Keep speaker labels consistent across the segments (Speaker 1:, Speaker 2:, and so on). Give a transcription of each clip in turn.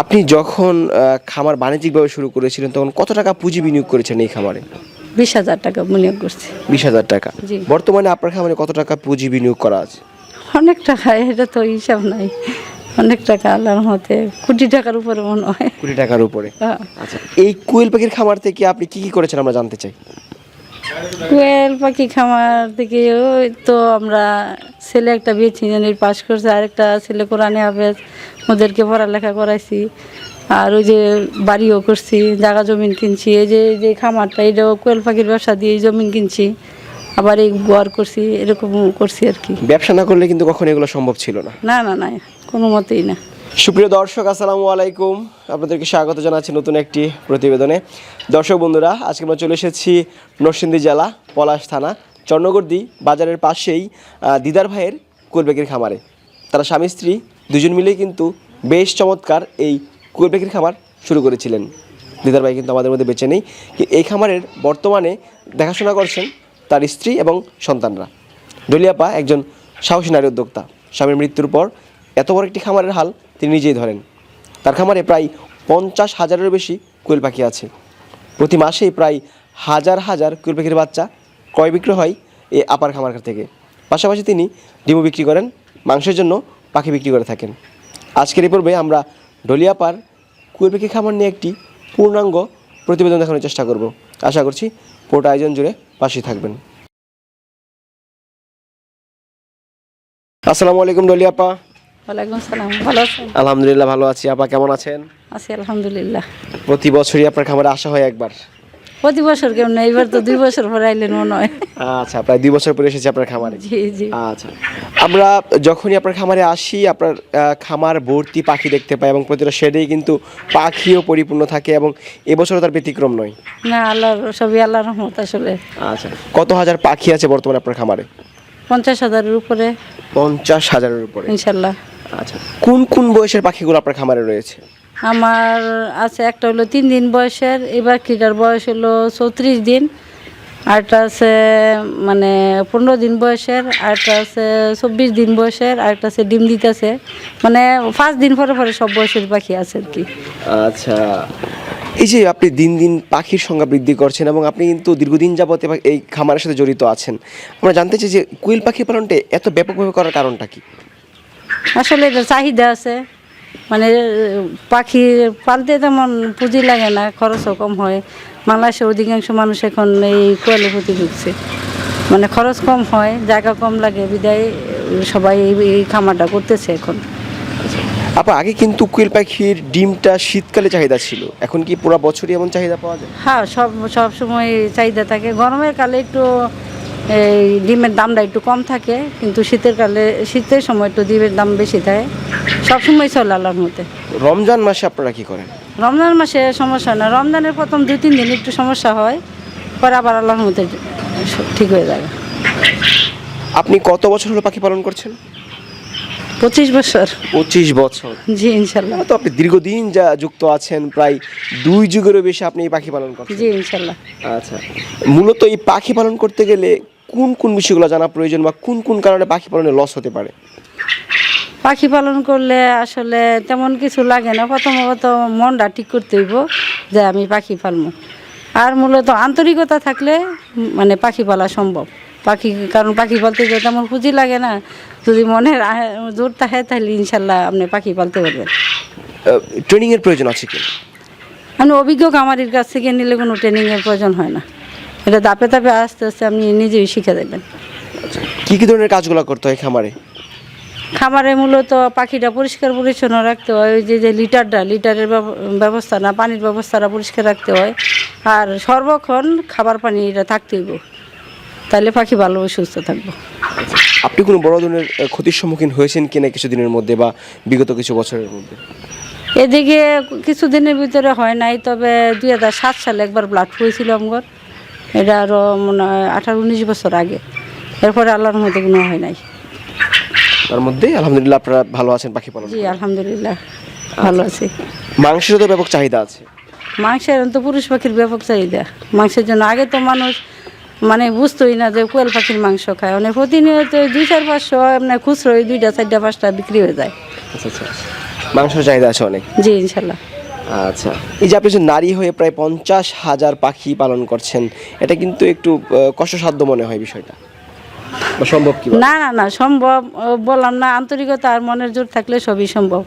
Speaker 1: আপনি যখন খামার বাণিজ্যিকভাবে শুরু করেছিলেন তখন কত টাকা পুঁজি বিনিয়োগ করেছেন এই খামারে?
Speaker 2: বিশ হাজার টাকা বিনিয়োগ করছি।
Speaker 1: বিশ হাজার টাকা। বর্তমানে আপনার খামারে কত টাকা পুঁজি বিনিয়োগ করা আছে?
Speaker 2: অনেক টাকা এটা তো হিসাব নাই। অনেক টাকা আল্লাহর মতে কোটি টাকার উপরে মনে হয়।
Speaker 1: কোটি টাকার উপরে।
Speaker 2: হ্যাঁ।
Speaker 1: আচ্ছা এই কোয়েল পাখির খামার থেকে আপনি কি কি করেছেন আমরা জানতে চাই।
Speaker 2: কোয়েল পাখি খামার থেকে ওই তো আমরা ছেলে একটা বিয়ে চিনের পাস করছে আরেকটা ছেলে কোরআনে হাফেজ। ওদেরকে পড়ালেখা করাইছি। আর ওই যে বাড়িও করছি জায়গা জমিন কিনছি। এই যে যে খামারটা এটাও কোয়েল পাখির ব্যবসা দিয়ে জমিন কিনছি। আবার এই গোয়ার করছি এরকম করছি আর কি।
Speaker 1: ব্যবসা না করলে কিন্তু কখনো এগুলো সম্ভব ছিল না।
Speaker 2: না না না কোনো মতেই না।
Speaker 1: সুপ্রিয় দর্শক আসসালামু আলাইকুম। আপনাদেরকে স্বাগত জানাচ্ছি নতুন একটি প্রতিবেদনে। দর্শক বন্ধুরা আজকে আমরা চলে এসেছি নরসিংদী জেলা পলাশ থানা চন্নগর্দি বাজারের পাশেই দিদার ভাইয়ের কুলবেকির খামারে। তারা স্বামী স্ত্রী দুজন মিলেই কিন্তু বেশ চমৎকার এই কুলবেকির খামার শুরু করেছিলেন। দিদার ভাই কিন্তু আমাদের মধ্যে বেঁচে নেই। এই খামারের বর্তমানে দেখাশোনা করছেন তার স্ত্রী এবং সন্তানরা। ডলিয়াপা একজন সাহসী নারী উদ্যোক্তা। স্বামীর মৃত্যুর পর এত বড় একটি খামারের হাল তিনি নিজেই ধরেন। তার খামারে প্রায় পঞ্চাশ হাজারেরও বেশি কোয়েল পাখি আছে। প্রতি মাসেই প্রায় হাজার হাজার কোয়েল পাখির বাচ্চা ক্রয় বিক্রয় হয় এই আপার খামার থেকে। পাশাপাশি তিনি ডিমও বিক্রি করেন মাংসের জন্য পাখি বিক্রি করে থাকেন। আজকের এই পর্বে আমরা ডলিয়াপার কোয়েল পাখি খামার নিয়ে একটি পূর্ণাঙ্গ প্রতিবেদন দেখানোর চেষ্টা করব। আশা করছি পুরোটা আয়োজন জুড়ে পাশে থাকবেন। আসসালামু আলাইকুম ডলিয়াপা।
Speaker 2: ওয়ালাইকুম সালাম ভালো আছেন?
Speaker 1: আলহামদুলিল্লাহ ভালো আছি। আপা কেমন আছেন?
Speaker 2: আছি আলহামদুলিল্লাহ।
Speaker 1: প্রতি বছরই আপনার খামারে আসা হয় একবার।
Speaker 2: প্রতি বছর কেমন এইবার তো দুই বছর পরে আইলেন মনে হয়
Speaker 1: আচ্ছা প্রায় দুই বছর পরে এসেছি আপনার খামারে?
Speaker 2: জি জি।
Speaker 1: আচ্ছা আমরা যখনই আপনার খামারে আসি আপনার খামার ভর্তি পাখি দেখতে পাই এবং প্রতিটা শেডেই কিন্তু পাখিও পরিপূর্ণ থাকে এবং এবছরও তার ব্যতিক্রম নয়।
Speaker 2: না আল্লাহর সবই আল্লাহর রহমত আসলে।
Speaker 1: আচ্ছা কত হাজার পাখি আছে বর্তমানে আপনার খামারে?
Speaker 2: পঞ্চাশ হাজারের উপরে।
Speaker 1: পঞ্চাশ হাজারের উপরে।
Speaker 2: ইনশাল্লাহ।
Speaker 1: আচ্ছা কোন কোন বয়সের পাখিগুলো আপনার খামারে রয়েছে?
Speaker 2: আমার আছে একটা হলো তিন দিন বয়সের এবার কিটার বয়স হলো চৌত্রিশ দিন আরেকটা আছে মানে পনেরো দিন বয়সের আরেকটা আছে চব্বিশ দিন বয়সের আরেকটা আছে ডিম দিতেছে। মানে পাঁচ দিন পরে পরে সব বয়সের পাখি আছে আর কি।
Speaker 1: আচ্ছা। এই যে আপনি দিন দিন পাখির সংখ্যা বৃদ্ধি করছেন এবং আপনি কিন্তু দীর্ঘদিন যাবত এই খামারের সাথে জড়িত আছেন আমরা জানতে চাই যে কুইল পাখি পালনটা এত ব্যাপকভাবে করার কারণটা কি?
Speaker 2: আসলে এটা চাহিদা আছে মানে পাখি পালতে তেমন পুঁজি লাগে না খরচও কম হয়। বাংলাদেশের অধিকাংশ মানুষ এখন এই কোয়েলের প্রতি ঢুকছে মানে খরচ কম হয় জায়গা কম লাগে বিদায় সবাই এই এই খামারটা করতেছে এখন।
Speaker 1: আপা আগে কিন্তু কুইল পাখির ডিমটা শীতকালে চাহিদা ছিল। এখন কি পুরো বছরই এমন চাহিদা পাওয়া যায়?
Speaker 2: হ্যাঁ সব সব সময় চাহিদা থাকে। গরমের কালে একটু এই ডিমের দামটা একটু কম থাকে কিন্তু শীতের কালে শীতের সময় একটু ডিমের দাম বেশি থাকে সব সময় চলে আল্লাহর মতে
Speaker 1: রমজান মাসে আপনারা কি করেন?
Speaker 2: রমজান মাসে সমস্যা না। রমজানের প্রথম দুই তিন দিন একটু সমস্যা হয় পরে আবার আল্লাহর মতে ঠিক হয়ে যাবে
Speaker 1: আপনি কত বছর হলো পাখি পালন করছেন?
Speaker 2: পঁচিশ বছর।
Speaker 1: পঁচিশ বছর।
Speaker 2: জি ইনশাল্লাহ।
Speaker 1: তো আপনি দীর্ঘদিন যা যুক্ত আছেন প্রায় দুই যুগেরও বেশি আপনি এই পাখি পালন করছেন।
Speaker 2: জি ইনশাল্লাহ।
Speaker 1: আচ্ছা। মূলত এই পাখি পালন করতে গেলে কোন কোন বিষয়গুলো জানা প্রয়োজন বা কোন কোন কারণে পাখি পালনে লস হতে পারে?
Speaker 2: পাখি পালন করলে আসলে তেমন কিছু লাগে না। প্রথমত মনটা ঠিক করতে হইব যে আমি পাখি পালবো। আর মূলত আন্তরিকতা থাকলে মানে পাখি পালা সম্ভব। পাখি কারণ পাখি পালতে গেলে তেমন পুঁজি লাগে না। যদি মনের জোর থাকে তাহলে ইনশাল্লাহ আপনি পাখি পালতে পারবেন।
Speaker 1: ট্রেনিংয়ের প্রয়োজন আছে কি?
Speaker 2: আমি অভিজ্ঞ কামারির কাছ থেকে নিলে কোনো ট্রেনিংয়ের প্রয়োজন হয় না। এটা দাপে দাপে আস্তে আস্তে আপনি নিজেই শিখে দেবেন
Speaker 1: কি কি ধরনের কাজগুলো করতে হয় খামারে?
Speaker 2: খামারে মূলত পাখিটা পরিষ্কার পরিচ্ছন্ন রাখতে হয় ওই যে যে লিটারটা লিটারের ব্যব- ব্যবস্থা না পানির ব্যবস্থাটা পরিষ্কার রাখতে হয়। আর সর্বক্ষণ খাবার পানি এটা থাকতে হইব। তাহলে পাখি ভালো সুস্থ থাকব।
Speaker 1: আপনি কোনো বড় ধরনের ক্ষতির সম্মুখীন হয়েছেন কিনা কিছুদিনের মধ্যে বা বিগত কিছু বছরের মধ্যে?
Speaker 2: এদিকে কিছুদিনের ভিতরে হয় নাই তবে দুই হাজার সাত সালে একবার ব্লাড হয়েছিল আমার। এটা আরও মনে হয় আঠারো উনিশ বছর আগে। এরপরে আল্লাহর মধ্যে কোনো হয় নাই।
Speaker 1: তার মধ্যে আলহামদুলিল্লাহ আপনারা ভালো আছেন পাখি পালন
Speaker 2: জি আলহামদুলিল্লাহ ভালো আছি।
Speaker 1: মাংসেরও তো ব্যাপক চাহিদা আছে।
Speaker 2: মাংসের তো পুরুষ পাখির ব্যাপক চাহিদা। মাংসের জন্য আগে তো মানুষ মানে বুঝতোই না যে কোয়েল পাখির মাংস খায়। মানে প্রতিনিয়ত দুই চার পাঁচশো এমনি খুচরো ওই দুইটা চারটা পাঁচটা বিক্রি হয়ে যায়।
Speaker 1: আচ্ছা আচ্ছা। মাংসের চাহিদা আছে অনেক।
Speaker 2: জি ইনশাল্লাহ।
Speaker 1: আচ্ছা। এই যে আপনি যে নারী হয়ে প্রায় পঞ্চাশ হাজার পাখি পালন করছেন, এটা কিন্তু একটু কষ্টসাধ্য মনে হয় বিষয়টা? সম্ভব কি
Speaker 2: না না না, সম্ভব বললাম না, আন্তরিকতা আর মনের জোর থাকলে সবই সম্ভব।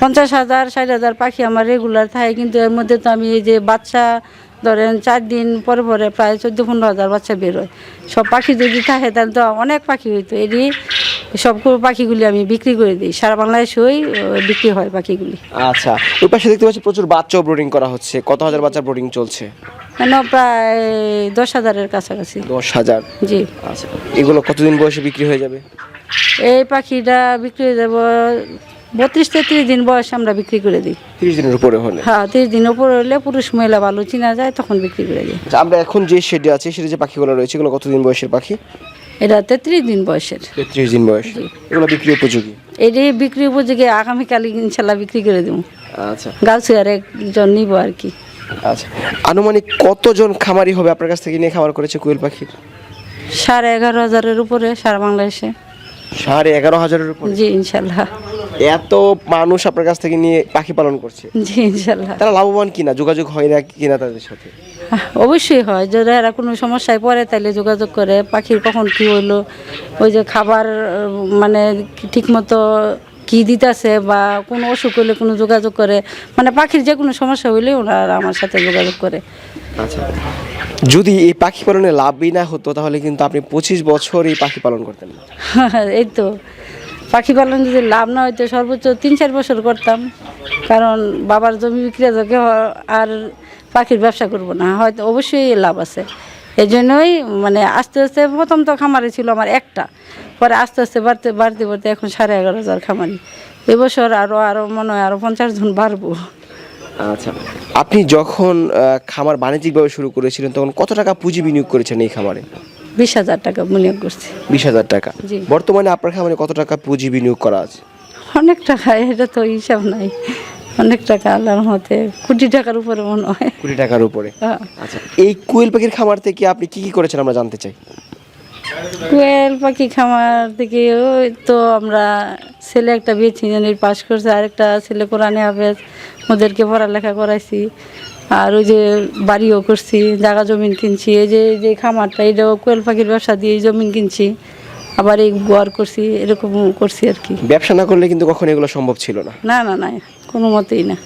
Speaker 2: পঞ্চাশ হাজার, ষাট হাজার পাখি আমার রেগুলার থাকে, কিন্তু এর মধ্যে তো আমি এই যে বাচ্চা, ধরেন চার দিন পরে পরে প্রায় চোদ্দ পনেরো হাজার বাচ্চা বেরোয় সব পাখি যদি থাকে, তাহলে তো অনেক পাখি হইতো। এরই সব পাখিগুলি আমি বিক্রি করে দিই। সারা বাংলাদেশেই ও, বিক্রি হয় পাখিগুলি।
Speaker 1: আচ্ছা ওই পাশে দেখতে পাচ্ছি প্রচুর বাচ্চাও ব্রোডিং করা হচ্ছে। কত হাজার বাচ্চা ব্রোডিং চলছে?
Speaker 2: মানে প্রায় দশ হাজারের কাছাকাছি।
Speaker 1: দশ হাজার?
Speaker 2: জি।
Speaker 1: আচ্ছা এগুলো কতদিন বয়সে বিক্রি হয়ে যাবে?
Speaker 2: এই পাখিটা বিক্রি হয়ে যাব বত্রিশ তেত্রিশ দিন বয়সে আমরা বিক্রি করে দিই।
Speaker 1: তিরিশ দিনের উপরে হলে?
Speaker 2: হ্যাঁ তিরিশ দিন উপরে হলে পুরুষ মহিলা ভালো চিনা যায় তখন বিক্রি করে দিই।
Speaker 1: আচ্ছা, আমরা এখন যে শেডে আছে সেটা যে পাখিগুলো রয়েছে এগুলো কতদিন বয়সের পাখি?
Speaker 2: এটা তেত্রিশ দিন বয়সের।
Speaker 1: তেত্রিশ দিন বয়স। এগুলো বিক্রি উপযোগী?
Speaker 2: এটি বিক্রি উপযোগী আগামীকাল ইনশাল্লাহ বিক্রি করে দেবো।
Speaker 1: আচ্ছা।
Speaker 2: আর একজন নিব আর কি।
Speaker 1: আচ্ছা। আনুমানিক কতজন খামারি হবে আপনার কাছ থেকে নিয়ে খামার করেছে কোয়েল পাখির
Speaker 2: সাড়ে এগারো হাজারের উপরে সারা বাংলাদেশে।
Speaker 1: সাড়ে এগারো হাজারের উপরে?
Speaker 2: জি ইনশাল্লাহ।
Speaker 1: এত মানুষ আপনার কাছ থেকে নিয়ে পাখি পালন করছে।
Speaker 2: জি ইনশাল্লাহ
Speaker 1: তারা লাভবান কিনা? যোগাযোগ হয় না কিনা তাদের সাথে?
Speaker 2: অবশ্যই হয়। যদি এরা কোনো সমস্যায় পড়ে তাহলে যোগাযোগ করে। পাখির কখন কি হইল? ওই যে খাবার মানে ঠিকমতো কি দিতেছে বা কোনো অসুখ হলে কোনো যোগাযোগ করে। মানে পাখির যে কোনো সমস্যা হইলে ওনারা আমার সাথে যোগাযোগ করে।
Speaker 1: আচ্ছা। যদি এই পাখি পালনে লাভই না হতো তাহলে কিন্তু আপনি পঁচিশ বছর এই পাখি পালন করতেন না।
Speaker 2: এই তো। পাখি পালন যদি লাভ না হইতো সর্বোচ্চ তিন চার বছর করতাম। কারণ বাবার জমি বিক্রি থেকে আর পাখির ব্যবসা করব না। হয়তো অবশ্যই লাভ আছে। এই জন্যই মানে আস্তে আস্তে প্রথম তো খামারে ছিল আমার একটা। পরে আস্তে আস্তে বাড়তে বাড়তে বাড়তে এখন সাড়ে এগারো হাজার খামারি। এবছর আরও আরও মনে হয় আরও পঞ্চাশ জন বাড়বো।
Speaker 1: আচ্ছা আপনি যখন খামার বাণিজ্যিকভাবে শুরু করেছিলেন, তখন কত টাকা পুঁজি বিনিয়োগ করেছেন এই খামারে?
Speaker 2: বিশ হাজার টাকা বিনিয়োগ করছি
Speaker 1: বিশ হাজার টাকা।
Speaker 2: জি।
Speaker 1: বর্তমানে আপনার খামারে কত টাকা পুঁজি বিনিয়োগ করা আছে?
Speaker 2: অনেক টাকা এটা তো হিসাব নাই। অনেক টাকা আল্লাহর মতে কোটি টাকার উপরে মনে হয়।
Speaker 1: কোটি টাকার উপরে।
Speaker 2: হ্যাঁ।
Speaker 1: আচ্ছা এই কুয়েল পাখির খামার থেকে আপনি কি কি করেছেন আমরা জানতে চাই।
Speaker 2: কোয়েল পাখি খামার থেকে ওই তো আমরা ছেলে একটা বিয়ে ইঞ্জিনিয়ারিং পাস করছে আরেকটা ছেলে কোরআনে হাফেজ ওদেরকে পড়ালেখা করাইছি। আর ওই যে বাড়িও করছি জায়গা জমিন কিনছি এই যে এই যে খামারটা এটাও কোয়েল পাখির ব্যবসা দিয়ে জমিন কিনছি। আবার এই গোয়ার করছি এরকম করছি আর কি।
Speaker 1: ব্যবসা না করলে কিন্তু কখনো এগুলো সম্ভব ছিল না।
Speaker 2: না না না কোনো মতেই না।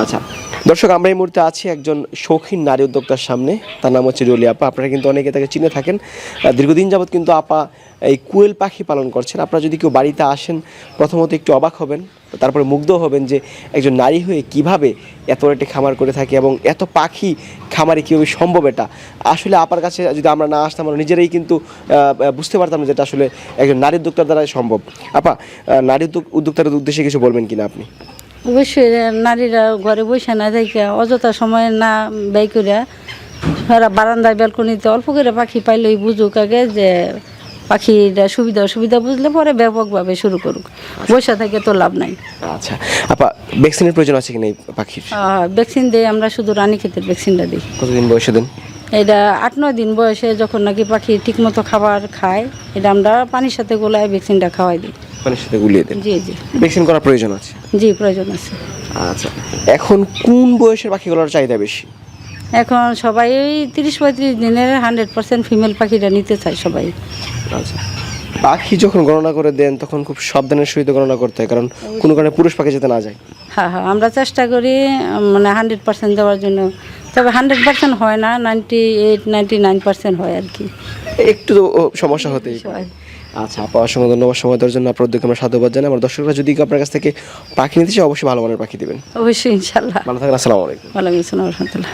Speaker 1: আচ্ছা দর্শক আমরা এই মুহূর্তে আছি একজন শৌখিন নারী উদ্যোক্তার সামনে। তার নাম হচ্ছে রলি আপা। আপনারা কিন্তু অনেকে তাকে চিনে থাকেন। দীর্ঘদিন যাবৎ কিন্তু আপা এই কুয়েল পাখি পালন করছেন। আপনারা যদি কেউ বাড়িতে আসেন প্রথমত একটু অবাক হবেন। তারপরে মুগ্ধ হবেন যে একজন নারী হয়ে কীভাবে এত একটি খামার করে থাকে এবং এত পাখি খামারে কীভাবে সম্ভব এটা? আসলে আপার কাছে যদি আমরা না আসতাম, আমরা নিজেরাই কিন্তু বুঝতে পারতাম না যেটা আসলে একজন নারী উদ্যোক্তার দ্বারাই সম্ভব। আপা নারী উদ্যোক্তার উদ্দেশ্যে কিছু বলবেন কিনা আপনি?
Speaker 2: অবশ্যই নারীরা ঘরে বসে না দেখে, অযথা সময় না ব্যয় ওরা বারান্দায় ব্যালকনিতে অল্প করে পাখি পাইলেই বুঝুক আগে যে পাখিটা সুবিধা অসুবিধা বুঝলে পরে ব্যাপকভাবে শুরু করুক। বসে থেকে তো লাভ নাই।
Speaker 1: আচ্ছা। আপা ভ্যাকসিনের প্রয়োজন আছে কিনা এই পাখির?
Speaker 2: ভ্যাকসিন দিই আমরা শুধু রানী ক্ষেতের ভ্যাকসিনটা দিই।
Speaker 1: কতদিন বয়সে দেন?
Speaker 2: এটা আট নয় দিন বয়সে যখন নাকি পাখি ঠিকমতো খাবার খায় এটা আমরা পানির সাথে গোলায় ভ্যাকসিনটা খাওয়াই দিই।
Speaker 1: পানির সাথে গুলিয়ে দেন?
Speaker 2: জি জি।
Speaker 1: ভ্যাকসিন করার প্রয়োজন আছে?
Speaker 2: জি প্রয়োজন আছে।
Speaker 1: আচ্ছা। এখন কোন বয়সের পাখিগুলোর চাহিদা বেশি?
Speaker 2: এখন সবাই তিরিশ পঁয়ত্রিশ দিনের হান্ড্রেড পার্সেন্ট ফিমেল পাখিটা নিতে চায় সবাই।
Speaker 1: আচ্ছা। পাখি যখন গণনা করে দেন তখন খুব সাবধানের সহিত গণনা করতে হয় কারণ কোনো কারণে পুরুষ পাখি যাতে না যায়।
Speaker 2: হ্যাঁ হ্যাঁ আমরা চেষ্টা করি মানে হান্ড্রেড পার্সেন্ট দেওয়ার জন্য। তবে হান্ড্রেড পার্সেন্ট হয় না ninety eight ninety nine percent হয় আর কি।
Speaker 1: একটু তো সমস্যা হতেই পারে। আচ্ছা আপা অসংখ্য ধন্যবাদ সময় দেওয়ার জন্য আপনার উদ্যোগে আমরা সাধুবাদ জানাই। আমার দর্শকরা যদি আপনার কাছ থেকে পাখি নিতে চায় অবশ্যই ভালো মানের পাখি দেবেন।
Speaker 2: অবশ্যই ইনশাল্লাহ
Speaker 1: ভালো থাকেন আসসালামু আলাইকুম।
Speaker 2: ওয়ালাইকুম আসসালাম রহমতুল্লাহ।